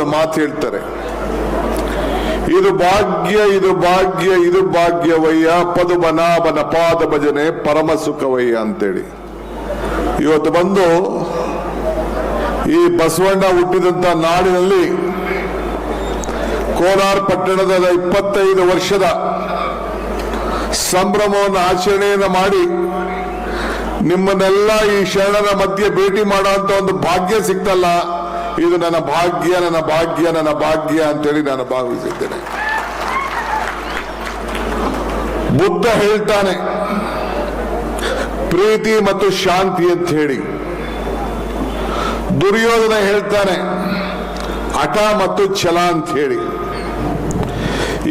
ಒಂದು ಮಾತು ಹೇಳ್ತಾರೆ. ಇದು ಭಾಗ್ಯ ಇದು ಭಾಗ್ಯ, ಇದು ಭಾಗ್ಯವಯ್ಯ, ಪದುಮನಾಭನ ಪಾದ ಭಜನೆ ಪರಮ ಸುಖವಯ್ಯ ಅಂತೇಳಿ. ಇವತ್ತು ಬಂದು ಈ ಬಸವಣ್ಣ ಹುಟ್ಟಿದಂತ ನಾಡಿನಲ್ಲಿ ಕೋಲಾರ ಪಟ್ಟಣದ ಇಪ್ಪತ್ತೈದು ವರ್ಷದ ಸಂಭ್ರಮವನ್ನು ಆಚರಣೆಯನ್ನು ಮಾಡಿ ನಿಮ್ಮನ್ನೆಲ್ಲ ಈ ಶರಣರ ಮಧ್ಯೆ ಭೇಟಿ ಮಾಡುವಂತ ಒಂದು ಭಾಗ್ಯ ಸಿಕ್ತಲ್ಲ ಇದು ನನ್ನ ಭಾಗ್ಯ ನನ್ನ ಭಾಗ್ಯ ನನ್ನ ಭಾಗ್ಯ ಅಂತೇಳಿ ನಾನು ಭಾವಿಸಿದ್ದೇನೆ ಬುದ್ಧ ಹೇಳ್ತಾನೆ, ಪ್ರೀತಿ ಮತ್ತು ಶಾಂತಿ ಅಂತ ಹೇಳಿ. ದುರ್ಯೋಧನ ಹೇಳ್ತಾನೆ, ಹಠ ಮತ್ತು ಛಲ ಅಂತ ಹೇಳಿ.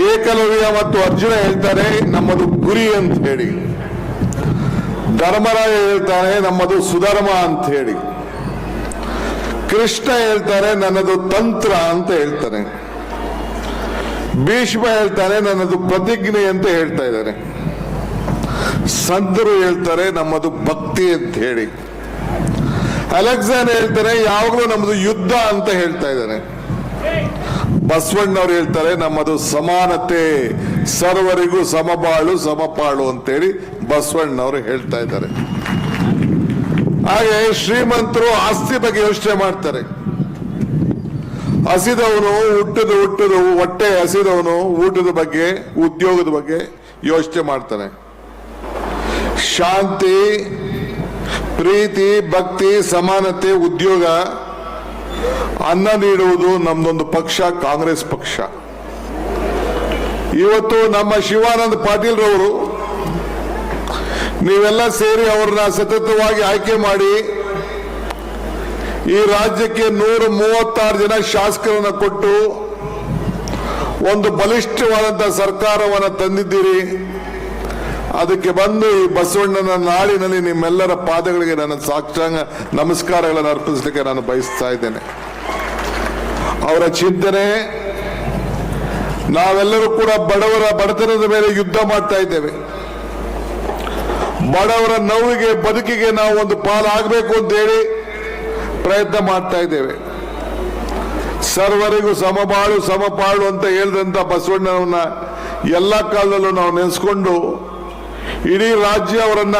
ಏಕಲವ್ಯ ಮತ್ತು ಅರ್ಜುನ ಹೇಳ್ತಾರೆ, ನಮ್ಮದು ಗುರಿ ಅಂತ ಹೇಳಿ. ಧರ್ಮರಾಯ ಹೇಳ್ತಾನೆ, ನಮ್ಮದು ಸುಧರ್ಮ ಅಂತ ಹೇಳಿ. ಕೃಷ್ಣ ಹೇಳ್ತಾರೆ, ನನ್ನದು ತಂತ್ರ ಅಂತ ಹೇಳ್ತಾನೆ ಭೀಷ್ಮ ಹೇಳ್ತಾರೆ, ನನ್ನದು ಪ್ರತಿಜ್ಞೆ ಅಂತ ಹೇಳ್ತಾ ಇದ್ದಾರೆ. ಸಂತರು ಹೇಳ್ತಾರೆ, ನಮ್ಮದು ಭಕ್ತಿ ಅಂತ ಹೇಳಿ. ಅಲೆಕ್ಸಾಂಡರ್ ಹೇಳ್ತಾರೆ, ಯಾವಾಗಲೂ ನಮ್ಮದು ಯುದ್ಧ ಅಂತ ಹೇಳ್ತಾ ಇದ್ದಾರೆ. ಬಸವಣ್ಣವ್ರು ಹೇಳ್ತಾರೆ, ನಮ್ಮದು ಸಮಾನತೆ, ಸರ್ವರಿಗೂ ಸಮಬಾಳು, ಸಮಪಾಳು ಅಂತೇಳಿ ಬಸವಣ್ಣವರು ಹೇಳ್ತಾ ಇದ್ದಾರೆ. ಹಾಗೆ ಶ್ರೀಮಂತರು ಆಸ್ತಿ ಬಗ್ಗೆ ಯೋಚನೆ ಮಾಡ್ತಾರೆ. ಹಸಿದವನು ಹುಟ್ಟದ ಹುಟ್ಟದ ಹೊಟ್ಟೆ ಹಸಿದವನು ಊಟದ ಬಗ್ಗೆ, ಉದ್ಯೋಗದ ಬಗ್ಗೆ ಯೋಚನೆ ಮಾಡ್ತಾನೆ ಶಾಂತಿ, ಪ್ರೀತಿ, ಭಕ್ತಿ, ಸಮಾನತೆ, ಉದ್ಯೋಗ, ಅನ್ನ ನೀಡುವುದು ನಮ್ದೊಂದು ಪಕ್ಷ, ಕಾಂಗ್ರೆಸ್ ಪಕ್ಷ. ಇವತ್ತು ನಮ್ಮ ಶಿವಾನಂದ ಪಾಟೀಲ್ ರವರು ನೀವೆಲ್ಲ ಸೇರಿ ಅವ್ರನ್ನ ಸತತವಾಗಿ ಆಯ್ಕೆ ಮಾಡಿ ಈ ರಾಜ್ಯಕ್ಕೆ ನೂರ ಮೂವತ್ತಾರು ಜನ ಶಾಸಕರನ್ನ ಕೊಟ್ಟು ಒಂದು ಬಲಿಷ್ಠವಾದಂತಹ ಸರ್ಕಾರವನ್ನು ತಂದಿದ್ದೀರಿ. ಅದಕ್ಕೆ ಬಂದು ಈ ಬಸವಣ್ಣನ ನಾಳಿನಲ್ಲಿ ನಿಮ್ಮೆಲ್ಲರ ಪಾದಗಳಿಗೆ ನನ್ನ ಸಾಕ್ಷಾಂಗ ನಮಸ್ಕಾರಗಳನ್ನು ಅರ್ಪಿಸಲಿಕ್ಕೆ ನಾನು ಬಯಸ್ತಾ ಇದ್ದೇನೆ. ಅವರ ಚಿಂತನೆ, ನಾವೆಲ್ಲರೂ ಕೂಡ ಬಡವರ ಬಡತನದ ಮೇಲೆ ಯುದ್ಧ ಮಾಡ್ತಾ ಇದ್ದೇವೆ. ಬಡವರ ನೋವಿಗೆ, ಬದುಕಿಗೆ ನಾವು ಒಂದು ಪಾಲಾಗಬೇಕು ಅಂತ ಹೇಳಿ ಪ್ರಯತ್ನ ಮಾಡ್ತಾ ಇದ್ದೇವೆ. ಸರ್ವರಿಗೂ ಸಮಬಾಳು, ಸಮಪಾಳು ಅಂತ ಹೇಳಿದಂತ ಬಸವಣ್ಣನವನ್ನ ಎಲ್ಲ ಕಾಲದಲ್ಲೂ ನಾವು ನೆನೆಸ್ಕೊಂಡು ಇಡೀ ರಾಜ್ಯ ಅವರನ್ನ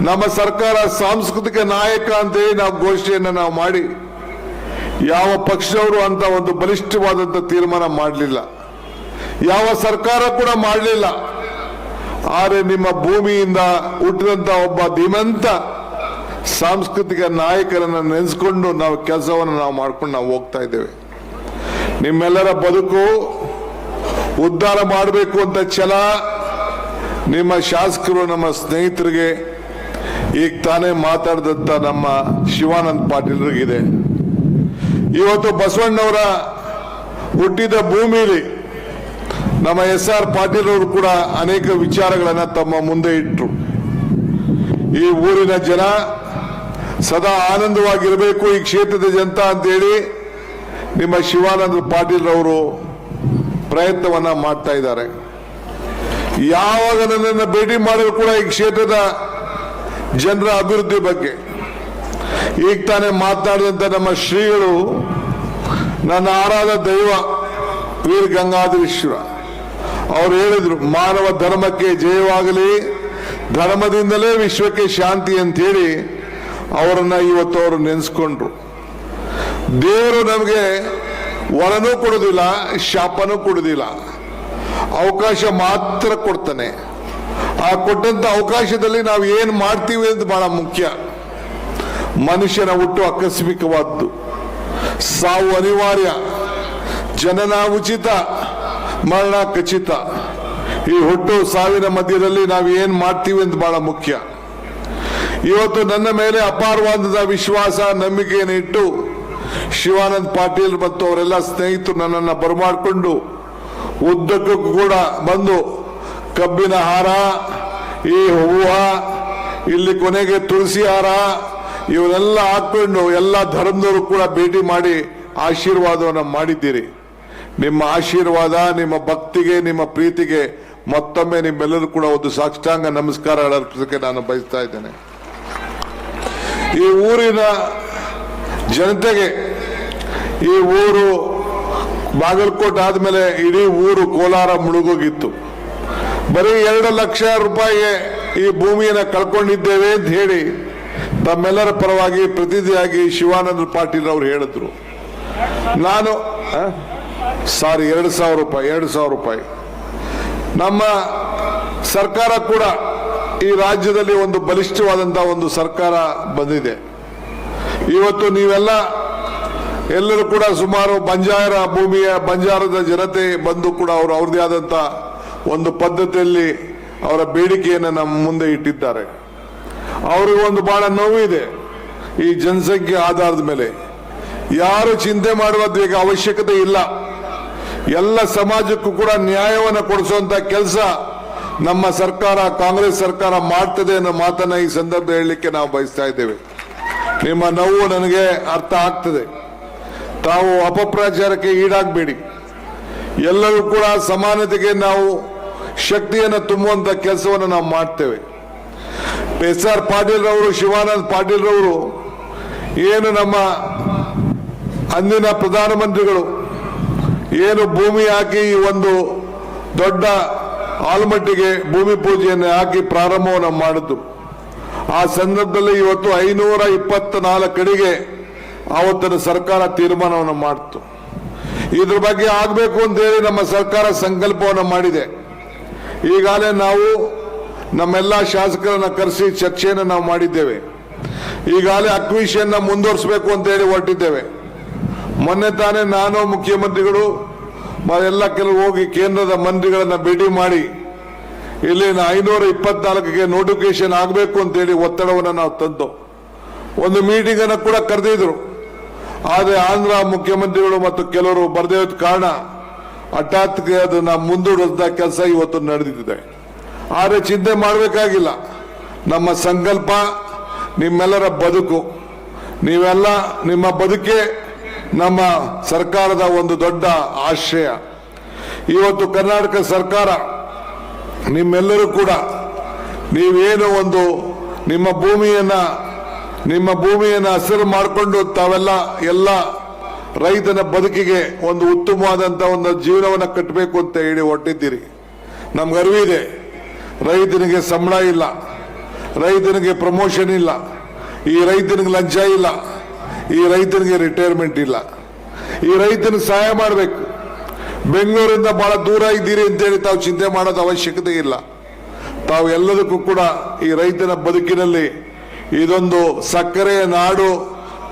ನಮ್ಮ ಸರ್ಕಾರ ಸಾಂಸ್ಕೃತಿಕ ನಾಯಕ ಅಂತೇಳಿ ನಾವು ಘೋಷಣೆಯನ್ನ ನಾವು ಮಾಡಿ ಯಾವ ಪಕ್ಷದವರು ಅಂತ ಒಂದು ಬಲಿಷ್ಠವಾದಂತ ತೀರ್ಮಾನ ಮಾಡಲಿಲ್ಲ. ಯಾವ ಸರ್ಕಾರ ಕೂಡ ಮಾಡಲಿಲ್ಲ. ಆದರೆ ನಿಮ್ಮ ಭೂಮಿಯಿಂದ ಹುಟ್ಟಿದಂತ ಒಬ್ಬ ಧೀಮಂತ ಸಾಂಸ್ಕೃತಿಕ ನಾಯಕರನ್ನು ನೆನೆಸ್ಕೊಂಡು ನಾವು ಕೆಲಸವನ್ನು ನಾವು ಮಾಡ್ಕೊಂಡು ನಾವು ಹೋಗ್ತಾ ಇದ್ದೇವೆ. ನಿಮ್ಮೆಲ್ಲರ ಬದುಕು ಉದ್ಧಾರ ಮಾಡಬೇಕು ಅಂತ ಛಲ ನಿಮ್ಮ ಶಾಸಕರು, ನಮ್ಮ ಸ್ನೇಹಿತರಿಗೆ ಈಗ ತಾನೇ ಮಾತಾಡಿದಂತ ನಮ್ಮ ಶಿವಾನಂದ್ ಪಾಟೀಲ್ರಿಗಿದೆ. ಇವತ್ತು ಬಸವಣ್ಣವರ ಹುಟ್ಟಿದ ಭೂಮಿಲಿ ನಮ್ಮ ಎಸ್ ಆರ್ ಪಾಟೀಲ್ ಅವರು ಕೂಡ ಅನೇಕ ವಿಚಾರಗಳನ್ನು ತಮ್ಮ ಮುಂದೆ ಇಟ್ಟರು ಈ ಊರಿನ ಜನ ಸದಾ ಆನಂದವಾಗಿರಬೇಕು ಈ ಕ್ಷೇತ್ರದ ಜನತಾ ಅಂತೇಳಿ ನಿಮ್ಮ ಶಿವಾನಂದ ಪಾಟೀಲ್ ಅವರು ಪ್ರಯತ್ನವನ್ನ ಮಾಡ್ತಾ ಇದ್ದಾರೆ. ಯಾವಾಗ ನನ್ನನ್ನು ಭೇಟಿ ಮಾಡಿದ್ರು ಕೂಡ ಈ ಕ್ಷೇತ್ರದ ಜನರ ಅಭಿವೃದ್ಧಿ ಬಗ್ಗೆ. ಈಗ ತಾನೇ ಮಾತನಾಡಿದಂತ ನಮ್ಮ ಶ್ರೀಗಳು ನನ್ನ ಆರಾಧ ದೈವ ವೀರ ಗಂಗಾಧರೇಶ್ವರ. ಅವ್ರು ಹೇಳಿದ್ರು, ಮಾನವ ಧರ್ಮಕ್ಕೆ ಜಯವಾಗಲಿ, ಧರ್ಮದಿಂದಲೇ ವಿಶ್ವಕ್ಕೆ ಶಾಂತಿ ಅಂತ ಹೇಳಿ ಅವರನ್ನ ಇವತ್ತು ಅವರು ನೆನೆಸ್ಕೊಂಡ್ರು. ದೇವರು ನಮಗೆ ವರನೂ ಕೊಡುದಿಲ್ಲ, ಶಾಪನೂ ಕೊಡುದಿಲ್ಲ. ಅವಕಾಶ ಮಾತ್ರ ಕೊಡ್ತಾನೆ. ಆ ಕೊಟ್ಟಂತ ಅವಕಾಶದಲ್ಲಿ ನಾವು ಏನು ಮಾಡ್ತೀವಿ ಅಂತ ಬಹಳ ಮುಖ್ಯ. ಮನುಷ್ಯನ ಹುಟ್ಟು ಆಕಸ್ಮಿಕವಾದ್ದು. ಸಾವು ಅನಿವಾರ್ಯ. ಜನನ ಉಚಿತ. ಮರಣ ಖಚಿತ ಈ ಹುಟ್ಟು ಸಾವಿನ ಮಧ್ಯದಲ್ಲಿ ನಾವು ಏನ್ ಮಾಡ್ತೀವಿ ಅಂತ ಬಹಳ ಮುಖ್ಯ. ಇವತ್ತು ನನ್ನ ಮೇಲೆ ಅಪಾರವಾದ ವಿಶ್ವಾಸ, ನಂಬಿಕೆಯನ್ನು ಇಟ್ಟು ಶಿವಾನಂದ್ ಪಾಟೀಲ್ ಮತ್ತು ಅವರೆಲ್ಲ ಸ್ನೇಹಿತರು ನನ್ನನ್ನು ಬರಮಾಡಿಕೊಂಡು ಉದ್ದಕ್ಕೂ ಕೂಡ ಬಂದು ಕಬ್ಬಿನ ಹಾರ, ಈ ಹೂವ, ಇಲ್ಲಿ ಕೊನೆಗೆ ತುಳಸಿ ಹಾರ, ಇವನ್ನೆಲ್ಲ ಹಾಕೊಂಡು ಎಲ್ಲ ಧರ್ಮದವರು ಕೂಡ ಭೇಟಿ ಮಾಡಿ ಆಶೀರ್ವಾದವನ್ನು ಮಾಡಿದ್ದೀರಿ. ನಿಮ್ಮ ಆಶೀರ್ವಾದ, ನಿಮ್ಮ ಭಕ್ತಿಗೆ, ನಿಮ್ಮ ಪ್ರೀತಿಗೆ ಮತ್ತೊಮ್ಮೆ ನಿಮ್ಮೆಲ್ಲರೂ ಕೂಡ ಒಂದು ಸಾಷ್ಟಾಂಗ ನಮಸ್ಕಾರ ಅರ್ಪಿಸಕ್ಕೆ ನಾನು ಬಯಸ್ತಾ ಇದ್ದೇನೆ. ಈ ಊರಿನ ಜನತೆಗೆ ಈ ಊರು ಬಾಗಲಕೋಟೆ ಆದ್ಮೇಲೆ ಇಡೀ ಊರು ಕೋಲಾರ ಮುಳುಗೋಗಿತ್ತು. ಬರೀ ಎರಡು ಲಕ್ಷ ರೂಪಾಯಿಗೆ ಈ ಭೂಮಿಯನ್ನು ಕಳ್ಕೊಂಡಿದ್ದೇವೆ ಅಂತ ಹೇಳಿ ತಮ್ಮೆಲ್ಲರ ಪರವಾಗಿ ಪ್ರತಿನಿಧಿಯಾಗಿ ಶಿವಾನಂದ ಪಾಟೀಲ್ ಅವರು ಹೇಳಿದ್ರು. ನಾನು ಸಾರಿ, ಎರಡು ಸಾವಿರ ರೂಪಾಯಿ, ಎರಡು ಸಾವಿರ ರೂಪಾಯಿ. ನಮ್ಮ ಸರ್ಕಾರ ಕೂಡ ಈ ರಾಜ್ಯದಲ್ಲಿ ಒಂದು ಬಲಿಷ್ಠವಾದಂತಹ ಒಂದು ಸರ್ಕಾರ ಬಂದಿದೆ. ಇವತ್ತು ನೀವೆಲ್ಲ ಎಲ್ಲರೂ ಕೂಡ ಸುಮಾರು ಬಂಜಾರ ಭೂಮಿಯ, ಬಂಜಾರದ ಜನತೆ ಬಂದು ಕೂಡ ಅವರು ಅವ್ರದೇ ಆದಂತ ಒಂದು ಪದ್ಧತಿಯಲ್ಲಿ ಅವರ ಬೇಡಿಕೆಯನ್ನು ನಮ್ಮ ಮುಂದೆ ಇಟ್ಟಿದ್ದಾರೆ. ಅವ್ರಿಗೆ ಒಂದು ಬಹಳ ಇದೆ ಈ ಜನಸಂಖ್ಯೆ ಆಧಾರದ ಮೇಲೆ. ಯಾರು ಚಿಂತೆ ಮಾಡುವ ಅವಶ್ಯಕತೆ ಇಲ್ಲ. ಎಲ್ಲ ಸಮಾಜಕ್ಕೂ ಕೂಡ ನ್ಯಾಯವನ್ನು ಕೊಡಿಸುವಂತ ಕೆಲಸ ನಮ್ಮ ಸರ್ಕಾರ, ಕಾಂಗ್ರೆಸ್ ಸರ್ಕಾರ ಮಾಡ್ತದೆ ಅನ್ನೋ ಮಾತನ್ನ ಈ ಸಂದರ್ಭ ಹೇಳಲಿಕ್ಕೆ ನಾವು ಬಯಸ್ತಾ ಇದ್ದೇವೆ. ನಿಮ್ಮ ನೋವು ನನಗೆ ಅರ್ಥ ಆಗ್ತದೆ. ತಾವು ಅಪಪ್ರಚಾರಕ್ಕೆ ಈಡಾಗಬೇಡಿ. ಎಲ್ಲರೂ ಕೂಡ ಸಮಾನತೆಗೆ ನಾವು ಶಕ್ತಿಯನ್ನು ತುಂಬುವಂತ ಕೆಲಸವನ್ನು ನಾವು ಮಾಡ್ತೇವೆ. ಎಸ್ ಆರ್ ಪಾಟೀಲ್ ರವರು, ಶಿವಾನಂದ್ ಪಾಟೀಲ್ ರವರು, ಏನು ನಮ್ಮ ಅಂದಿನ ಪ್ರಧಾನಮಂತ್ರಿಗಳು ಏನು ಭೂಮಿ ಹಾಕಿ ಈ ಒಂದು ದೊಡ್ಡ ಆಲ್ಮಟ್ಟಿಗೆ ಭೂಮಿ ಪೂಜೆಯನ್ನು ಹಾಕಿ ಪ್ರಾರಂಭವನ್ನು ಮಾಡಿತು ಆ ಸಂದರ್ಭದಲ್ಲಿ ಇವತ್ತು ಐನೂರ ಇಪ್ಪತ್ನಾಲ್ಕಡಿಗೆ ಆವತ್ತಿನ ಸರ್ಕಾರ ತೀರ್ಮಾನವನ್ನು ಮಾಡಿತು. ಇದ್ರ ಬಗ್ಗೆ ಆಗಬೇಕು ಅಂತ ಹೇಳಿ ನಮ್ಮ ಸರ್ಕಾರ ಸಂಕಲ್ಪವನ್ನು ಮಾಡಿದೆ. ಈಗಾಗಲೇ ನಾವು ನಮ್ಮೆಲ್ಲ ಶಾಸಕರನ್ನ ಕರೆಸಿ ಚರ್ಚೆಯನ್ನು ನಾವು ಮಾಡಿದ್ದೇವೆ. ಈಗಾಗಲೇ ಅಕ್ವಿಷನ್ನ ಮುಂದುವರಿಸಬೇಕು ಅಂತ ಹೇಳಿ ಹೊರಟಿದ್ದೇವೆ. ಮೊನ್ನೆ ತಾನೇ ನಾನು ಮುಖ್ಯಮಂತ್ರಿಗಳು ಎಲ್ಲ ಕೆಲವು ಹೋಗಿ ಕೇಂದ್ರದ ಮಂತ್ರಿಗಳನ್ನ ಭೇಟಿ ಮಾಡಿ, ಇಲ್ಲಿನ ಐನೂರ ಇಪ್ಪತ್ನಾಲ್ಕಕ್ಕೆ ನೋಟಿಫಿಕೇಶನ್ ಆಗಬೇಕು ಅಂತೇಳಿ ಒತ್ತಡವನ್ನು ನಾವು ತಂದು, ಒಂದು ಮೀಟಿಂಗ್ ಅನ್ನು ಕೂಡ ಕರೆದಿದ್ರು. ಆದರೆ ಆಂಧ್ರ ಮುಖ್ಯಮಂತ್ರಿಗಳು ಮತ್ತು ಕೆಲವರು ಬರದೇ ಕಾರಣ ಹಠಾತ್ಗೆ ಅದನ್ನ ಮುಂದೂಡಿದ ಕೆಲಸ ಇವತ್ತು ನಡೆದಿದೆ. ಆದರೆ ಚಿಂತೆ ಮಾಡಬೇಕಾಗಿಲ್ಲ. ನಮ್ಮ ಸಂಕಲ್ಪ, ನಿಮ್ಮೆಲ್ಲರ ಬದುಕು, ನೀವೆಲ್ಲ ನಿಮ್ಮ ಬದುಕೆ ನಮ್ಮ ಸರ್ಕಾರದ ಒಂದು ದೊಡ್ಡ ಆಶಯ. ಇವತ್ತು ಕರ್ನಾಟಕ ಸರ್ಕಾರ, ನಿಮ್ಮೆಲ್ಲರೂ ಕೂಡ ನೀವೇನು ಒಂದು ನಿಮ್ಮ ಭೂಮಿಯನ್ನು ನಿಮ್ಮ ಭೂಮಿಯನ್ನು ಹಸಿರು ಮಾಡಿಕೊಂಡು ತಾವೆಲ್ಲ ಎಲ್ಲ ರೈತನ ಬದುಕಿಗೆ ಒಂದು ಉತ್ತಮವಾದಂತ ಒಂದು ಜೀವನವನ್ನು ಕಟ್ಟಬೇಕು ಅಂತ ಹೇಳಿ ಹೊಟ್ಟಿದ್ದೀರಿ ನಮ್ಗೆ ಅರಿವಿದೆ ರೈತನಿಗೆ ಸಂಬಳ ಇಲ್ಲ. ರೈತನಿಗೆ ಪ್ರಮೋಷನ್ ಇಲ್ಲ. ಈ ರೈತನಿಗೆ ಲಂಚ ಇಲ್ಲ. ಈ ರೈತನಿಗೆ ರಿಟೈರ್ಮೆಂಟ್ ಇಲ್ಲ. ಈ ರೈತನ ಸಹಾಯ ಮಾಡಬೇಕು. ಬೆಂಗಳೂರಿಂದ ಬಹಳ ದೂರ ಇದ್ದೀರಿ ಅಂತೇಳಿ ತಾವು ಚಿಂತೆ ಮಾಡೋದು ಅವಶ್ಯಕತೆ ಇಲ್ಲ. ತಾವು ಎಲ್ಲದಕ್ಕೂ ಕೂಡ ಈ ರೈತನ ಬದುಕಿನಲ್ಲಿ ಇದೊಂದು ಸಕ್ಕರೆಯ ನಾಡು,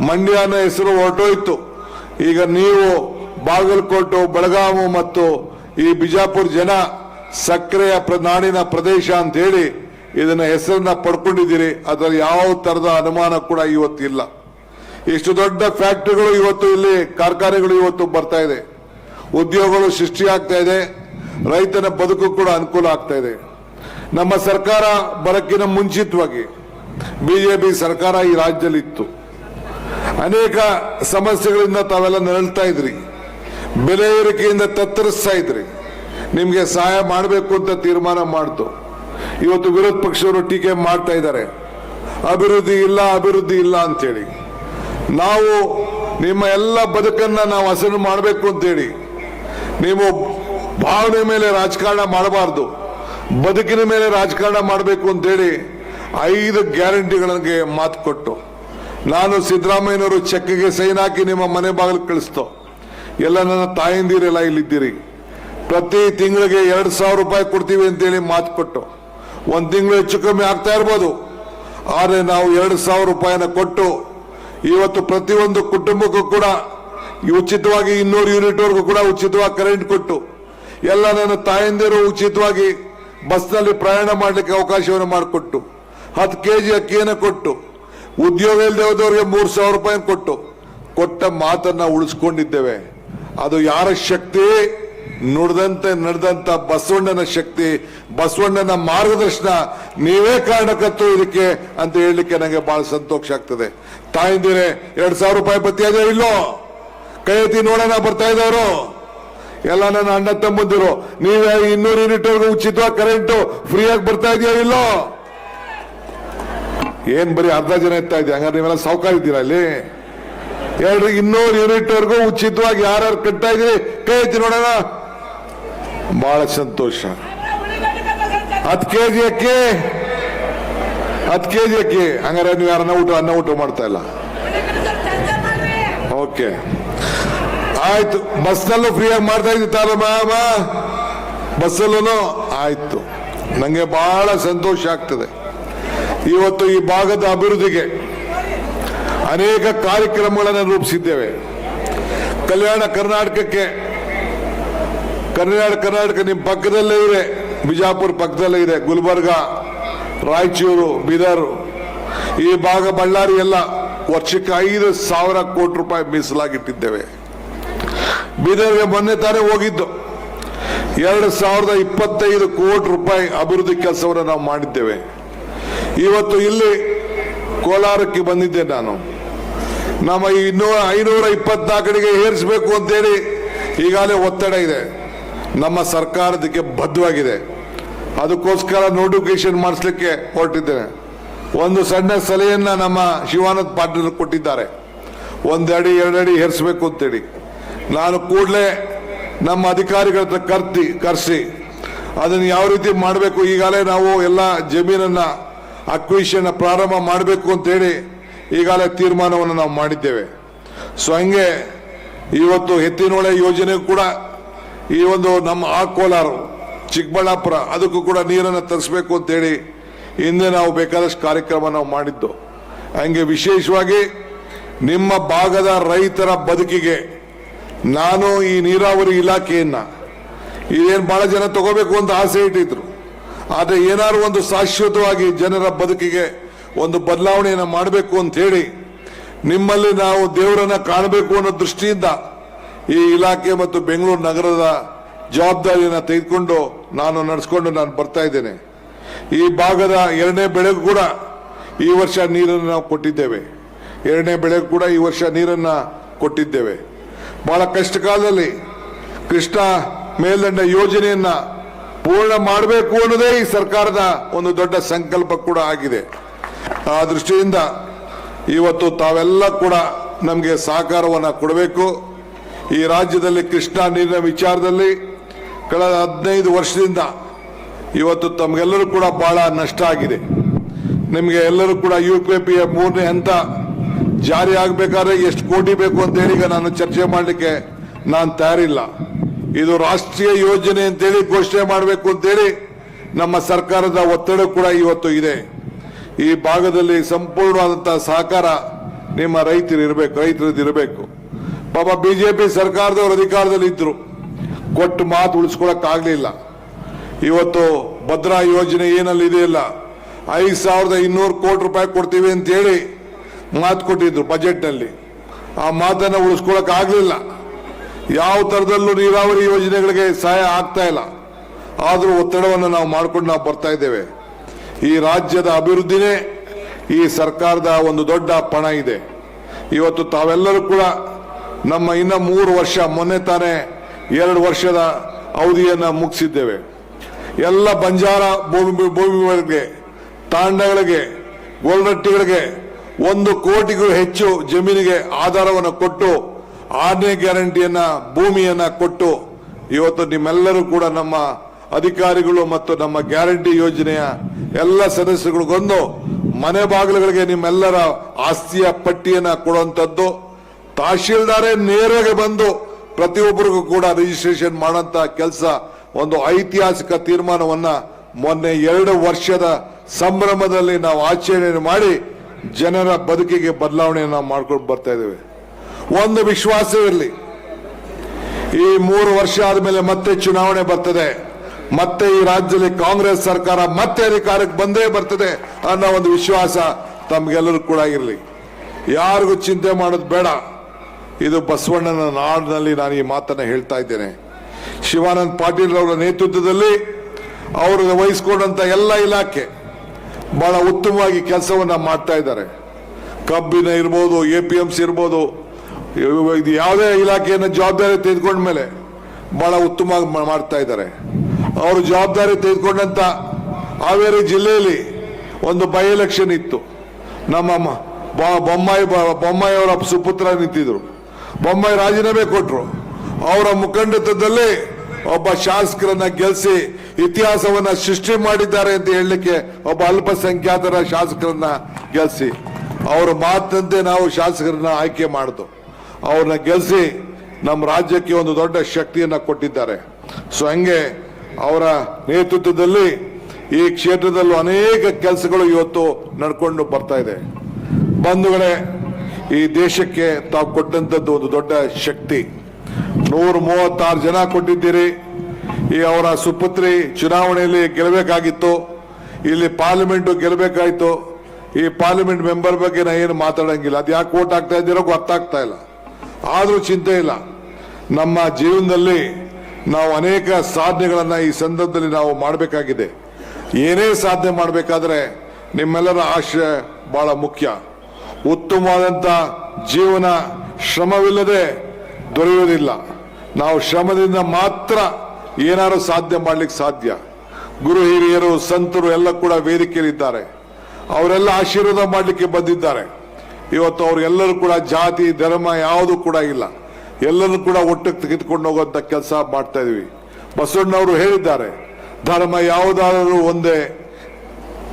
ಮಂಡ್ಯನ ಹೆಸರು ಹೊರಟೋಯ್ತು. ಈಗ ನೀವು ಬಾಗಲಕೋಟು ಬೆಳಗಾವಿ ಮತ್ತು ಈ ಬಿಜಾಪುರ ಜನ ಸಕ್ಕರೆಯ ನಾಡಿನ ಪ್ರದೇಶ ಅಂತ ಹೇಳಿ ಇದನ್ನ ಹೆಸರನ್ನ ಪಡ್ಕೊಂಡಿದ್ದೀರಿ. ಅದರಲ್ಲಿ ಯಾವ ತರದ ಅನುಮಾನ ಕೂಡ ಇವತ್ತಿಲ್ಲ. ಇಷ್ಟು ದೊಡ್ಡ ಫ್ಯಾಕ್ಟ್ರಿಗಳು ಇವತ್ತು ಇಲ್ಲಿ, ಕಾರ್ಖಾನೆಗಳು ಇವತ್ತು ಬರ್ತಾ ಇದೆ. ಉದ್ಯೋಗಗಳು ಸೃಷ್ಟಿಯಾಗ್ತಾ ಇದೆ. ರೈತನ ಬದುಕು ಕೂಡ ಅನುಕೂಲ ಆಗ್ತಾ ಇದೆ. ನಮ್ಮ ಸರ್ಕಾರ ಬರಕ್ಕಿನ ಮುಂಚಿತವಾಗಿ ಬಿಜೆಪಿ ಸರ್ಕಾರ ಈ ರಾಜ್ಯದಲ್ಲಿ ಇತ್ತು ಅನೇಕ ಸಮಸ್ಯೆಗಳಿಂದ ತಾವೆಲ್ಲ ನರಳ್ತಾ ಇದ್ರಿ. ಬೆಲೆ ಏರಿಕೆಯಿಂದ ತತ್ತರಿಸ್ತಾ ಇದ್ರಿ. ನಿಮ್ಗೆ ಸಹಾಯ ಮಾಡಬೇಕು ಅಂತ ತೀರ್ಮಾನ ಮಾಡ್ತು. ಇವತ್ತು ವಿರೋಧ ಪಕ್ಷವರು ಟೀಕೆ ಮಾಡ್ತಾ ಇದ್ದಾರೆ. ಅಭಿವೃದ್ಧಿ ಇಲ್ಲ ಅಭಿವೃದ್ಧಿ ಇಲ್ಲ ಅಂತೇಳಿ. ನಾವು ನಿಮ್ಮ ಎಲ್ಲ ಬದುಕನ್ನ ನಾವು ಹಸನು ಮಾಡಬೇಕು ಅಂತೇಳಿ ನೀವು ಭಾವನೆ ಮೇಲೆ ರಾಜಕಾರಣ ಮಾಡಬಾರ್ದು, ಬದುಕಿನ ಮೇಲೆ ರಾಜಕಾರಣ ಮಾಡಬೇಕು ಅಂತೇಳಿ ಐದು ಗ್ಯಾರಂಟಿಗಳಿಗೆ ಮಾತು ಕೊಟ್ಟು. ನಾನು ಸಿದ್ದರಾಮಯ್ಯನವರು ಚೆಕ್ಗೆ ಸೈನ್ ಹಾಕಿ ನಿಮ್ಮ ಮನೆ ಬಾಗಿಲು ಕಳಿಸ್ತು. ಎಲ್ಲ ನನ್ನ ತಾಯಂದಿರೆಲ್ಲ ಇಲ್ಲಿದ್ದೀರಿ. ಪ್ರತಿ ತಿಂಗಳಿಗೆ ಎರಡು ಸಾವಿರ ರೂಪಾಯಿ ಕೊಡ್ತೀವಿ ಅಂತೇಳಿ ಮಾತು ಕೊಟ್ಟು. ಒಂದು ತಿಂಗಳು ಹೆಚ್ಚು ಕಮ್ಮಿ ಆಗ್ತಾ ಇರ್ಬೋದು. ಆದರೆ ನಾವು ಎರಡು ಸಾವಿರ ರೂಪಾಯಿನ ಕೊಟ್ಟು ಇವತ್ತು ಪ್ರತಿಯೊಂದು ಕುಟುಂಬಕ್ಕೂ ಕೂಡ ಉಚಿತವಾಗಿ ಇನ್ನೂರು ಯೂನಿಟ್ವರೆಗೂ ಕೂಡ ಉಚಿತವಾಗಿ ಕರೆಂಟ್ ಕೊಟ್ಟು ಎಲ್ಲ ನನ್ನ ತಾಯಂದಿರು ಉಚಿತವಾಗಿ ಬಸ್ನಲ್ಲಿ ಪ್ರಯಾಣ ಮಾಡಲಿಕ್ಕೆ ಅವಕಾಶವನ್ನು ಮಾಡಿಕೊಟ್ಟು ಹತ್ತು ಕೆ ಜಿ ಅಕ್ಕಿಯನ್ನು ಕೊಟ್ಟು ಉದ್ಯೋಗ ಇಲ್ಲದೆ ಹೋದವರಿಗೆ ಮೂರು ಸಾವಿರ ರೂಪಾಯಿ ಕೊಟ್ಟು ಕೊಟ್ಟ ಮಾತನ್ನ ಉಳಿಸ್ಕೊಂಡಿದ್ದೇವೆ. ಅದು ಯಾರ ಶಕ್ತಿ? ನುಡಿದಂತೆ ನಡೆದಂತ ಬಸವಣ್ಣನ ಶಕ್ತಿ, ಬಸವಣ್ಣನ ಮಾರ್ಗದರ್ಶನ ನೀವೇ ಕಾರಣಕತ್ತು ಇದಕ್ಕೆ ಅಂತ ಹೇಳಲಿಕ್ಕೆ ನನಗೆ ಬಹಳ ಸಂತೋಷ ಆಗ್ತದೆ. ತಾಯಿಂದಿರೆ, ಎರಡ್ ಸಾವಿರ ರೂಪಾಯಿ ಬತ್ತಿ ಅದೇ ಇಲ್ಲೋ? ಕೈ ಎತ್ತಿ ನೋಡೋಣ ಬರ್ತಾ ಇದ್ದವರು. ಎಲ್ಲ ನನ್ನ ಅಣ್ಣ ತಮ್ಮಂದಿರು, ನೀವೇ ಇನ್ನೂರು ಯೂನಿಟ್ ಉಚಿತವಾಗಿ ಕರೆಂಟು ಫ್ರೀಯಾಗಿ ಬರ್ತಾ ಇದೆಯೋ ಇಲ್ಲೋ? ಏನ್ ಬರೀ ಅರ್ಧ ಜನ ಇರ್ತಾ ಇದೆಯಾ ಹಂಗಾರೆ ನೀವೆಲ್ಲ ಸಾವುಕಾರ ಇದ್ದೀರಾ ಅಲ್ಲಿ ಎರಡು ಇನ್ನೂರು ಯೂನಿಟ್ ವರೆಗೂ ಉಚಿತವಾಗಿ ಯಾರ್ಯಾರು ಕಟ್ತಾ ಇದ್ರಿ ಕೈ ಎತ್ತಿ ನೋಡೋಣ. ಬಹಳ ಸಂತೋಷ. ಹತ್ತು ಕೆ ಜಿ ಅಕ್ಕಿ. ಹತ್ತು ಕೆ ಜಿ ಅಕ್ಕಿ. ಹಂಗಾರೆ ನೀವು ಯಾರನ್ನ ಊಟ, ಅನ್ನ ಊಟ ಮಾಡ್ತಾ ಇಲ್ಲ? ಓಕೆ. ಆಯ್ತು ಬಸ್ನಲ್ಲೂ ಫ್ರೀಯಾಗಿ ಮಾಡ್ತಾ ಇದ್ದಾರ ಮಾಮ. ಬಸ್ಸಲ್ಲೂ ಆಯ್ತು. ನಂಗೆ ಬಹಳ ಸಂತೋಷ ಆಗ್ತದೆ. ಇವತ್ತು ಈ ಭಾಗದ ಅಭಿವೃದ್ಧಿಗೆ ಅನೇಕ ಕಾರ್ಯಕ್ರಮಗಳನ್ನು ರೂಪಿಸಿದ್ದೇವೆ. ಕಲ್ಯಾಣ ಕರ್ನಾಟಕಕ್ಕೆ ಕಲ್ಯಾಣ ಕರ್ನಾಟಕ ನಿಮ್ಮ ಪಕ್ಕದಲ್ಲೇ ಇದೆ ಬಿಜಾಪುರ ಪಕ್ಕದಲ್ಲೇ ಇದೆ. ಗುಲ್ಬರ್ಗ, ರಾಯಚೂರು, ಬೀದರ್. ಈ ಭಾಗ ಬಳ್ಳಾರಿ ಎಲ್ಲ ವರ್ಷಕ್ಕೆ ಐದು ಸಾವಿರ ಕೋಟಿ ರೂಪಾಯಿ ಮೀಸಲಾಗಿಟ್ಟಿದ್ದೇವೆ. ಬೀದರ್ಗೆ ಮೊನ್ನೆ ತಾನೇ ಹೋಗಿದ್ದು. ಎರಡು ಸಾವಿರದ ಇಪ್ಪತ್ತೈದು ಕೋಟಿ ರೂಪಾಯಿ ಅಭಿವೃದ್ಧಿ ಕೆಲಸವನ್ನು ನಾವು ಮಾಡಿದ್ದೇವೆ. ಇವತ್ತು ಇಲ್ಲಿ ಕೋಲಾರಕ್ಕೆ ಬಂದಿದ್ದೆ ನಾನು. ನಮ್ಮ ಇನ್ನೂರ ಐನೂರ ಇಪ್ಪತ್ನಾಲ್ಕಡಿಗೆ ಏರಿಸಬೇಕು ಅಂತೇಳಿ ಈಗಾಗಲೇ ಒತ್ತಡ ಇದೆ. ನಮ್ಮ ಸರ್ಕಾರದಕ್ಕೆ ಬದ್ಧವಾಗಿದೆ. ಅದಕ್ಕೋಸ್ಕರ ನೋಟಿಫಿಕೇಶನ್ ಮಾಡಿಸ್ಲಿಕ್ಕೆ ಹೊರಟಿದ್ದೇನೆ. ಒಂದು ಸಣ್ಣ ಸಲಹೆಯನ್ನು ನಮ್ಮ ಶಿವಾನಂದ್ ಪಾಟೀಲ್ ಕೊಟ್ಟಿದ್ದಾರೆ. ಒಂದಡಿ ಅಡಿ ಹೆರಿಸಬೇಕು ಅಂತೇಳಿ. ನಾನು ಕೂಡಲೇ ನಮ್ಮ ಅಧಿಕಾರಿಗಳ ಹತ್ರ ಕರ್ತಿ, ಕರೆಸಿ, ಅದನ್ನು ಯಾವ ರೀತಿ ಮಾಡಬೇಕು? ಈಗಾಗಲೇ ನಾವು ಎಲ್ಲ ಜಮೀನನ್ನು ಅಕ್ವಿಷನ್ ಪ್ರಾರಂಭ ಮಾಡಬೇಕು ಅಂತೇಳಿ ಈಗಾಗಲೇ ತೀರ್ಮಾನವನ್ನು ನಾವು ಮಾಡಿದ್ದೇವೆ. ಸೊ, ಹಂಗೆ ಇವತ್ತು ಎತ್ತಿನೊಳೆ ಯೋಜನೆ ಕೂಡ ಈ ಒಂದು ನಮ್ಮ ಆ ಕೋಲಾರ, ಚಿಕ್ಕಬಳ್ಳಾಪುರ, ಅದಕ್ಕೂ ಕೂಡ ನೀರನ್ನು ತರಿಸಬೇಕು ಅಂತೇಳಿ ಹಿಂದೆ ನಾವು ಬೇಕಾದಷ್ಟು ಕಾರ್ಯಕ್ರಮ ನಾವು ಮಾಡಿದ್ದು. ಹಂಗೆ ವಿಶೇಷವಾಗಿ ನಿಮ್ಮ ಭಾಗದ ರೈತರ ಬದುಕಿಗೆ ನಾನು ಈ ನೀರಾವರಿ ಇಲಾಖೆಯನ್ನ ಇದೇನು ಬಹಳ ಜನ ತಗೋಬೇಕು ಅಂತ ಆಸೆ ಇಟ್ಟಿದ್ರು. ಆದರೆ ಏನಾದ್ರು ಒಂದು ಶಾಶ್ವತವಾಗಿ ಜನರ ಬದುಕಿಗೆ ಒಂದು ಬದಲಾವಣೆಯನ್ನು ಮಾಡಬೇಕು ಅಂತ ಹೇಳಿ ನಿಮ್ಮಲ್ಲಿ ನಾವು ದೇವರನ್ನ ಕಾಣಬೇಕು ಅನ್ನೋ ದೃಷ್ಟಿಯಿಂದ ಈ ಇಲಾಖೆ ಮತ್ತು ಬೆಂಗಳೂರು ನಗರದ ಜವಾಬ್ದಾರಿಯನ್ನು ತೆಗೆದುಕೊಂಡು ನಾನು ನಡೆಸ್ಕೊಂಡು ನಾನು ಬರ್ತಾ ಇದ್ದೇನೆ. ಈ ಭಾಗದ ಎರಡನೇ ಬೆಳೆಗೂ ಕೂಡ ಈ ವರ್ಷ ನೀರನ್ನು ನಾವು ಕೊಟ್ಟಿದ್ದೇವೆ. ಎರಡನೇ ಬೆಳೆಗೂ ಕೂಡ ಈ ವರ್ಷ ನೀರನ್ನು ಕೊಟ್ಟಿದ್ದೇವೆ. ಬಹಳ ಕಷ್ಟ ಕಾಲದಲ್ಲಿ ಕೃಷ್ಣ ಮೇಲ್ದಂಡ ಯೋಜನೆಯನ್ನ ಪೂರ್ಣ ಮಾಡಬೇಕು ಅನ್ನೋದೇ ಈ ಸರ್ಕಾರದ ಒಂದು ದೊಡ್ಡ ಸಂಕಲ್ಪ ಕೂಡ ಆಗಿದೆ. ಆ ದೃಷ್ಟಿಯಿಂದ ಇವತ್ತು ತಾವೆಲ್ಲ ಕೂಡ ನಮಗೆ ಸಹಕಾರವನ್ನು ಕೊಡಬೇಕು. ಈ ರಾಜ್ಯದಲ್ಲಿ ಕೃಷ್ಣ ನೀರಿನ ವಿಚಾರದಲ್ಲಿ ಕಳೆದ ಹದಿನೈದು ವರ್ಷದಿಂದ ಇವತ್ತು ತಮಗೆಲ್ಲರೂ ಕೂಡ ಬಹಳ ನಷ್ಟ ಆಗಿದೆ. ನಿಮಗೆ ಎಲ್ಲರೂ ಕೂಡ ಯು ಪಿ ಪಿ ಮೂರನೇ ಹಂತ ಜಾರಿ ಆಗಬೇಕಾದ್ರೆ ಎಷ್ಟು ಕೋಟಿ ಬೇಕು ಅಂತ ಹೇಳಿ ಈಗ ನಾನು ಚರ್ಚೆ ಮಾಡಲಿಕ್ಕೆ ನಾನು ತಯಾರಿಲ್ಲ. ಇದು ರಾಷ್ಟ್ರೀಯ ಯೋಜನೆ ಅಂತೇಳಿ ಘೋಷಣೆ ಮಾಡಬೇಕು ಅಂತೇಳಿ ನಮ್ಮ ಸರ್ಕಾರದ ಒತ್ತಡ ಕೂಡ ಇವತ್ತು ಇದೆ. ಈ ಭಾಗದಲ್ಲಿ ಸಂಪೂರ್ಣವಾದಂತಹ ಸಹಕಾರ ನಿಮ್ಮ ರೈತರು ಇರಬೇಕು, ರೈತರದ್ದು ಇರಬೇಕು. ಪಾಪ ಬಿಜೆಪಿ ಸರ್ಕಾರದವರು ಅಧಿಕಾರದಲ್ಲಿ ಇದ್ರು. ಕೊಟ್ಟು ಮಾತು ಉಳಿಸ್ಕೊಳಕ್ ಆಗ್ಲಿಲ್ಲ ಇವತ್ತು ಭದ್ರಾ ಯೋಜನೆ ಏನಲ್ಲಿ ಇದೆಯಲ್ಲ ಐದು ಸಾವಿರದ ಇನ್ನೂರು ಕೋಟಿ ರೂಪಾಯಿ ಕೊಡ್ತೀವಿ ಅಂತ ಹೇಳಿ ಮಾತು ಕೊಟ್ಟಿದ್ರು ಬಜೆಟ್ನಲ್ಲಿ. ಆ ಮಾತನ್ನು ಉಳಿಸ್ಕೊಳಕ್ ಆಗ್ಲಿಲ್ಲ ಯಾವ ತರದಲ್ಲೂ ನೀರಾವರಿ ಯೋಜನೆಗಳಿಗೆ ಸಹಾಯ ಆಗ್ತಾ ಇಲ್ಲ. ಆದರೂ ಒತ್ತಡವನ್ನು ನಾವು ಮಾಡ್ಕೊಂಡು ನಾವು ಬರ್ತಾ ಇದ್ದೇವೆ. ಈ ರಾಜ್ಯದ ಅಭಿವೃದ್ಧಿನೇ ಈ ಸರ್ಕಾರದ ಒಂದು ದೊಡ್ಡ ಪಣ ಇದೆ. ಇವತ್ತು ತಾವೆಲ್ಲರೂ ಕೂಡ ನಮ್ಮ ಇನ್ನ ಮೂರು ವರ್ಷ ಮೊನ್ನೆ ತಾನೇ ಎರಡು ವರ್ಷದ ಅವಧಿಯನ್ನು ಮುಗಿಸಿದ್ದೇವೆ. ಎಲ್ಲ ಬಂಜಾರ ಭೂಮಿ ಭೂಮಿಗಳಿಗೆ, ತಾಂಡಗಳಿಗೆ ಗೋಲ್ರಟ್ಟಿಗಳಿಗೆ ಒಂದು ಕೋಟಿಗೂ ಹೆಚ್ಚು ಜಮೀನಿಗೆ ಆಧಾರವನ್ನು ಕೊಟ್ಟು, ಆರನೇ ಗ್ಯಾರಂಟಿಯನ್ನ ಭೂಮಿಯನ್ನ ಕೊಟ್ಟು, ಇವತ್ತು ನಿಮ್ಮೆಲ್ಲರೂ ಕೂಡ ನಮ್ಮ ಅಧಿಕಾರಿಗಳು ಮತ್ತು ನಮ್ಮ ಗ್ಯಾರಂಟಿ ಯೋಜನೆಯ ಎಲ್ಲ ಸದಸ್ಯರಿಗೊಂದು ಮನೆ ಬಾಗಿಲುಗಳಿಗೆ ನಿಮ್ಮೆಲ್ಲರ ಆಸ್ತಿಯ ಪಟ್ಟಿಯನ್ನ ಕೊಡುವಂಥದ್ದು ತಹಶೀಲ್ದಾರೇ ನೇರಗೆ ಬಂದು ಪ್ರತಿಯೊಬ್ಬರಿಗೂ ಕೂಡ ರಿಜಿಸ್ಟ್ರೇಷನ್ ಮಾಡುವಂತ ಕೆಲಸ ಒಂದು ಐತಿಹಾಸಿಕ ತೀರ್ಮಾನವನ್ನ ಮೊನ್ನೆ ಎರಡು ವರ್ಷದ ಸಂಭ್ರಮದಲ್ಲಿ ನಾವು ಆಚರಣೆ ಮಾಡಿ ಜನರ ಬದುಕಿಗೆ ಬದಲಾವಣೆಯನ್ನು ಮಾಡ್ಕೊಂಡು ಬರ್ತಾ ಇದ್ದೇವೆ. ಒಂದು ವಿಶ್ವಾಸವಿರಲಿ ಈ ಮೂರು ವರ್ಷ ಆದಮೇಲೆ ಮತ್ತೆ ಚುನಾವಣೆ ಬರ್ತದೆ. ಮತ್ತೆ ಈ ರಾಜ್ಯದಲ್ಲಿ ಕಾಂಗ್ರೆಸ್ ಸರ್ಕಾರ ಮತ್ತೆ ಅಧಿಕಾರಕ್ಕೆ ಬಂದೇ ಬರ್ತದೆ ಅನ್ನೋ ಒಂದು ವಿಶ್ವಾಸ ತಮ್ಗೆಲ್ಲರೂ ಕೂಡ ಇರಲಿ. ಯಾರಿಗೂ ಚಿಂತೆ ಮಾಡೋದು ಬೇಡ. ಇದು ಬಸವಣ್ಣನ ನಾಡಿನಲ್ಲಿ ನಾನು ಈ ಮಾತನ್ನ ಹೇಳ್ತಾ ಇದ್ದೇನೆ. ಶಿವಾನಂದ ಪಾಟೀಲ್ ಅವರ ನೇತೃತ್ವದಲ್ಲಿ ಅವರು ವಹಿಸಿಕೊಂಡಂತ ಎಲ್ಲ ಇಲಾಖೆ ಬಹಳ ಉತ್ತಮವಾಗಿ ಕೆಲಸವನ್ನ ಮಾಡ್ತಾ ಇದ್ದಾರೆ. ಕಬ್ಬಿನ ಇರ್ಬೋದು, ಎ ಪಿ ಎಂ ಸಿ ಇರ್ಬೋದು ಯಾವುದೇ ಇಲಾಖೆಯನ್ನು ಜವಾಬ್ದಾರಿ ತೆಗೆದುಕೊಂಡ ಮೇಲೆ ಬಹಳ ಉತ್ತಮವಾಗಿ ಮಾಡ್ತಾ ಇದ್ದಾರೆ. ಅವರು ಜವಾಬ್ದಾರಿ ತೆಗೆದುಕೊಂಡಂತ ಹಾವೇರಿ ಜಿಲ್ಲೆಯಲ್ಲಿ ಒಂದು ಬೈ ಎಲೆಕ್ಷನ್ ಇತ್ತು. ನಮ್ಮ ಬೊಮ್ಮಾಯಿ ಬೊಮ್ಮಾಯಿ ಅವರ ಸುಪುತ್ರ ನಿಂತಿದ್ರು. ಬೊಮ್ಮಾಯಿ ರಾಜೀನಾಮೆ ಕೊಟ್ಟರು ಅವರ ಮುಖಂಡತ್ವದಲ್ಲಿ ಒಬ್ಬ ಶಾಸಕರನ್ನ ಗೆಲ್ಲಿಸಿ ಇತಿಹಾಸವನ್ನ ಸೃಷ್ಟಿ ಮಾಡಿದ್ದಾರೆ ಅಂತ ಹೇಳಲಿಕ್ಕೆ ಒಬ್ಬ ಅಲ್ಪಸಂಖ್ಯಾತರ ಶಾಸಕರನ್ನ ಗೆಲ್ಲಿಸಿ ಅವರ ಮಾತಂತೆ ನಾವು ಶಾಸಕರನ್ನ ಆಯ್ಕೆ ಮಾಡಿದ್ರು ಅವ್ರನ್ನ ಗೆಲ್ಲಿಸಿ ನಮ್ಮ ರಾಜ್ಯಕ್ಕೆ ಒಂದು ದೊಡ್ಡ ಶಕ್ತಿಯನ್ನ ಕೊಟ್ಟಿದ್ದಾರೆ. ಸೊ ಹಂಗೆ ಅವರ ನೇತೃತ್ವದಲ್ಲಿ ಈ ಕ್ಷೇತ್ರದಲ್ಲೂ ಅನೇಕ ಕೆಲಸಗಳು ಇವತ್ತು ನಡ್ಕೊಂಡು ಬರ್ತಾ ಇದೆ. ಬಂಧುಗಳೇ ಈ ದೇಶಕ್ಕೆ ತಾವು ಕೊಟ್ಟಂತದ್ದು ಒಂದು ದೊಡ್ಡ ಶಕ್ತಿ. ನೂರ ಮೂವತ್ತಾರು ಜನ ಕೊಟ್ಟಿದ್ದೀರಿ. ಈ ಅವರ ಸುಪುತ್ರಿ ಚುನಾವಣೆಯಲ್ಲಿ ಗೆಲ್ಲಬೇಕಾಗಿತ್ತು. ಇಲ್ಲಿ ಪಾರ್ಲಿಮೆಂಟ್ ಗೆಲ್ಲಬೇಕಾಯ್ತು. ಈ ಪಾರ್ಲಿಮೆಂಟ್ ಮೆಂಬರ್ ಬಗ್ಗೆ ನಾ ಏನು ಮಾತಾಡಂಗಿಲ್ಲ. ಅದು ಯಾಕೆ ಓಟ್ ಆಗ್ತಾ ಇದ್ದೀರೋ ಗೊತ್ತಾಗ್ತಾ ಇಲ್ಲ. ಆದರೂ ಚಿಂತೆ ಇಲ್ಲ. ನಮ್ಮ ಜೀವನದಲ್ಲಿ ನಾವು ಅನೇಕ ಸಾಧನೆಗಳನ್ನ ಈ ಸಂದರ್ಭದಲ್ಲಿ ನಾವು ಮಾಡಬೇಕಾಗಿದೆ. ಏನೇ ಸಾಧನೆ ಮಾಡಬೇಕಾದ್ರೆ ನಿಮ್ಮೆಲ್ಲರ ಆಶ್ರಯ ಬಹಳ ಮುಖ್ಯ. ಉತ್ತಮವಾದಂತ ಜೀವನ ಶ್ರಮವಿಲ್ಲದೆ ದೊರೆಯುವುದಿಲ್ಲ. ನಾವು ಶ್ರಮದಿಂದ ಮಾತ್ರ ಏನಾದರೂ ಸಾಧ್ಯ ಮಾಡ್ಲಿಕ್ಕೆ ಸಾಧ್ಯ. ಗುರು ಹಿರಿಯರು, ಸಂತರು ಎಲ್ಲ ಕೂಡ ವೇದಿಕೆಯಲ್ಲಿದ್ದಾರೆ. ಅವರೆಲ್ಲ ಆಶೀರ್ವಾದ ಮಾಡಲಿಕ್ಕೆ ಬಂದಿದ್ದಾರೆ. ಇವತ್ತು ಅವರೆಲ್ಲರೂ ಕೂಡ ಜಾತಿ, ಧರ್ಮ ಯಾವುದು ಕೂಡ ಇಲ್ಲ. ಎಲ್ಲರೂ ಕೂಡ ಒಟ್ಟಿಗೆ ತೆಗೆದುಕೊಂಡು ಹೋಗುವಂಥ ಕೆಲಸ ಮಾಡ್ತಾ ಇದೀವಿ. ಬಸವಣ್ಣವರು ಹೇಳಿದ್ದಾರೆ, ಧರ್ಮ ಯಾವುದಾದರೂ ಒಂದೇ,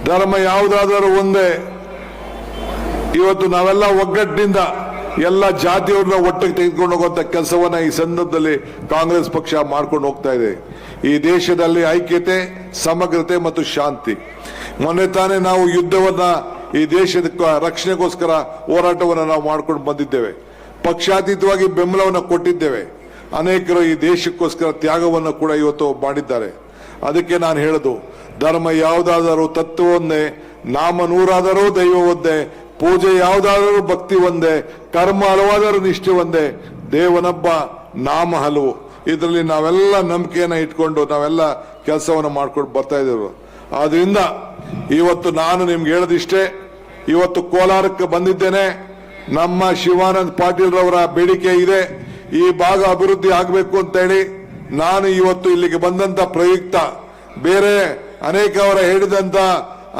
ಧರ್ಮ ಯಾವುದಾದರೂ ಒಂದೇ ಇವತ್ತು ನಾವೆಲ್ಲ ಒಗ್ಗಟ್ಟಿನಿಂದ ಎಲ್ಲ ಜಾತಿಯವ್ರನ್ನ ಒಟ್ಟಿಗೆ ತೆಗೆದುಕೊಂಡು ಹೋಗುವಂತ ಕೆಲಸವನ್ನ ಈ ಸಂದರ್ಭದಲ್ಲಿ ಕಾಂಗ್ರೆಸ್ ಪಕ್ಷ ಮಾಡ್ಕೊಂಡು ಹೋಗ್ತಾ ಇದೆ. ಈ ದೇಶದಲ್ಲಿ ಐಕ್ಯತೆ, ಸಮಗ್ರತೆ ಮತ್ತು ಶಾಂತಿ. ಮೊನ್ನೆ ತಾನೇ ನಾವು ಯುದ್ಧವನ್ನ ಈ ದೇಶದ ರಕ್ಷಣೆಗೋಸ್ಕರ ಹೋರಾಟವನ್ನು ನಾವು ಮಾಡ್ಕೊಂಡು ಬಂದಿದ್ದೇವೆ. ಪಕ್ಷಾತೀತವಾಗಿ ಬೆಂಬಲವನ್ನು ಕೊಟ್ಟಿದ್ದೇವೆ. ಅನೇಕರು ಈ ದೇಶಕ್ಕೋಸ್ಕರ ತ್ಯಾಗವನ್ನು ಕೂಡ ಇವತ್ತು ಮಾಡಿದ್ದಾರೆ. ಅದಕ್ಕೆ ನಾನು ಹೇಳುದು, ಧರ್ಮ ಯಾವುದಾದರೂ ತತ್ವವನ್ನೇ, ನಾಮ ನೂರಾದರೂ ದೈವವೊಂದೇ ಪೂಜೆ ಯಾವುದಾದರೂ ಭಕ್ತಿ ಒಂದೇ, ಕರ್ಮ ಹಲವಾದರೂ ನಿಷ್ಠೆ ಒಂದೇ. ದೇವನೊಬ್ಬ ನಾಮ ಹಲವು. ಇದರಲ್ಲಿ ನಾವೆಲ್ಲ ನಂಬಿಕೆಯನ್ನ ಇಟ್ಕೊಂಡು ನಾವೆಲ್ಲ ಕೆಲಸವನ್ನು ಮಾಡ್ಕೊಂಡು ಬರ್ತಾ ಇದ್ದೇವೆ. ಆದ್ರಿಂದ ಇವತ್ತು ನಾನು ನಿಮ್ಗೆ ಹೇಳದಿಷ್ಟೇ, ಇವತ್ತು ಕೋಲಾರಕ್ಕೆ ಬಂದಿದ್ದೇನೆ. ನಮ್ಮ ಶಿವಾನಂದ್ ಪಾಟೀಲ್ ರವರ ಬೇಡಿಕೆ ಇದೆ. ಈ ಭಾಗ ಅಭಿವೃದ್ಧಿ ಆಗಬೇಕು ಅಂತ ಹೇಳಿ ನಾನು ಇವತ್ತು ಇಲ್ಲಿಗೆ ಬಂದಂತ ಪ್ರಯುಕ್ತ. ಬೇರೆ ಅನೇಕ ಅವರ ಹೇಳಿದಂತ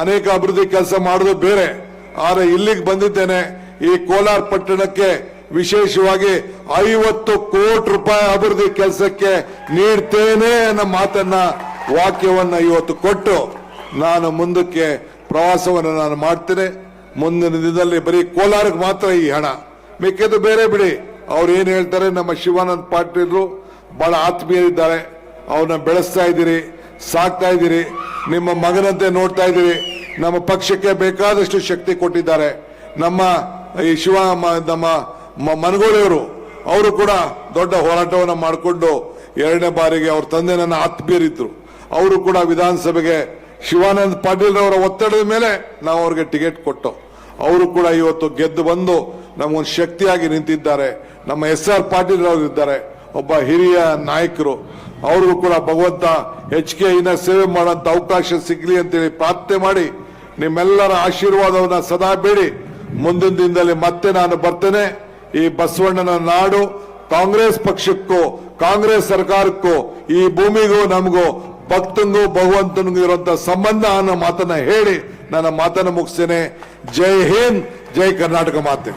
ಅನೇಕ ಅಭಿವೃದ್ಧಿ ಕೆಲಸ ಮಾಡೋದು ಬೇರೆ. ಆದ್ರೆ ಇಲ್ಲಿಗೆ ಬಂದಿದ್ದೇನೆ, ಈ ಕೋಲಾರ ಪಟ್ಟಣಕ್ಕೆ ವಿಶೇಷವಾಗಿ ಐವತ್ತು ಕೋಟಿ ರೂಪಾಯಿ ಅಭಿವೃದ್ಧಿ ಕೆಲಸಕ್ಕೆ ನೀಡ್ತೇನೆ ಅನ್ನೋ ಮಾತನ್ನ ವಾಕ್ಯವನ್ನ ಇವತ್ತು ಕೊಟ್ಟು ನಾನು ಮುಂದಕ್ಕೆ ಪ್ರವಾಸವನ್ನು ನಾನು ಮಾಡ್ತೇನೆ. ಮುಂದಿನ ದಿನದಲ್ಲಿ ಬರೀ ಕೋಲಾರಕ್ಕೆ ಮಾತ್ರ ಈ ಹಣ. ಮಿಕ್ಕಿದ್ದು ಬೇರೆ ಬಿಡಿ. ಅವ್ರು ಏನು ಹೇಳ್ತಾರೆ, ನಮ್ಮ ಶಿವಾನಂದ್ ಪಾಟೀಲ್ರು ಬಹಳ ಆತ್ಮೀಯರಿದ್ದಾರೆ. ಅವನ್ನ ಬೆಳೆಸ್ತಾ ಇದ್ದೀರಿ, ಸಾಕ್ತಾ ಇದ್ದೀರಿ. ನಿಮ್ಮ ಮಗನಂತೆ ನೋಡ್ತಾ ಇದ್ದೀರಿ. ನಮ್ಮ ಪಕ್ಷಕ್ಕೆ ಬೇಕಾದಷ್ಟು ಶಕ್ತಿ ಕೊಟ್ಟಿದ್ದಾರೆ. ನಮ್ಮ ಈ ಶಿವ ನಮ್ಮ ಮನಗೋಳಿಯವರು, ಅವರು ಕೂಡ ದೊಡ್ಡ ಹೋರಾಟವನ್ನು ಮಾಡಿಕೊಂಡು ಎರಡನೇ ಬಾರಿಗೆ ಅವ್ರ ತಂದೆ ನನ್ನ ಆತ್ಮೀಯರಿದ್ರು. ಅವರು ಕೂಡ ವಿಧಾನಸಭೆಗೆ ಶಿವಾನಂದ್ ಪಾಟೀಲ್ ಅವರ ಒತ್ತಡದ ಮೇಲೆ ನಾವು ಅವ್ರಿಗೆ ಟಿಕೆಟ್ ಕೊಟ್ಟು, ಅವರು ಕೂಡ ಇವತ್ತು ಗೆದ್ದು ಬಂದು ನಮಗೊಂದು ಶಕ್ತಿಯಾಗಿ ನಿಂತಿದ್ದಾರೆ. ನಮ್ಮ ಎಸ್ ಆರ್ ಪಾಟೀಲ್ ಅವರು ಇದ್ದಾರೆ, ಒಬ್ಬ ಹಿರಿಯ ನಾಯಕರು. ಅವ್ರಿಗೂ ಕೂಡ ಭಗವಂತ ಹೆಚ್ಚಿಗೆ ಇನ್ನ ಸೇವೆ ಮಾಡುವಂತ ಅವಕಾಶ ಸಿಗ್ಲಿ ಅಂತೇಳಿ ಪ್ರಾರ್ಥನೆ ಮಾಡಿ ನಿಮ್ಮೆಲ್ಲರ ಆಶೀರ್ವಾದವನ್ನ ಸದಾ ಬೇಡಿ. ಮುಂದಿನ ದಿನದಲ್ಲಿ ಮತ್ತೆ ನಾನು ಬರ್ತೇನೆ. ಈ ಬಸವಣ್ಣನ ನಾಡು ಕಾಂಗ್ರೆಸ್ ಪಕ್ಷಕ್ಕೂ, ಕಾಂಗ್ರೆಸ್ ಸರ್ಕಾರಕ್ಕೂ, ಈ ಭೂಮಿಗೂ, ನಮಗೂ ಭಕ್ತನಿಗೂ ಭಗವಂತನಿಗೂ ಇರುವಂತಹ ಸಂಬಂಧ ಅನ್ನೋ ಮಾತನ್ನ ಹೇಳಿ ನನ್ನ ಮಾತನ್ನು ಮುಗಿಸ್ತೇನೆ. ಜೈ ಹಿಂದ್, ಜೈ ಕರ್ನಾಟಕ ಮಾತೆ.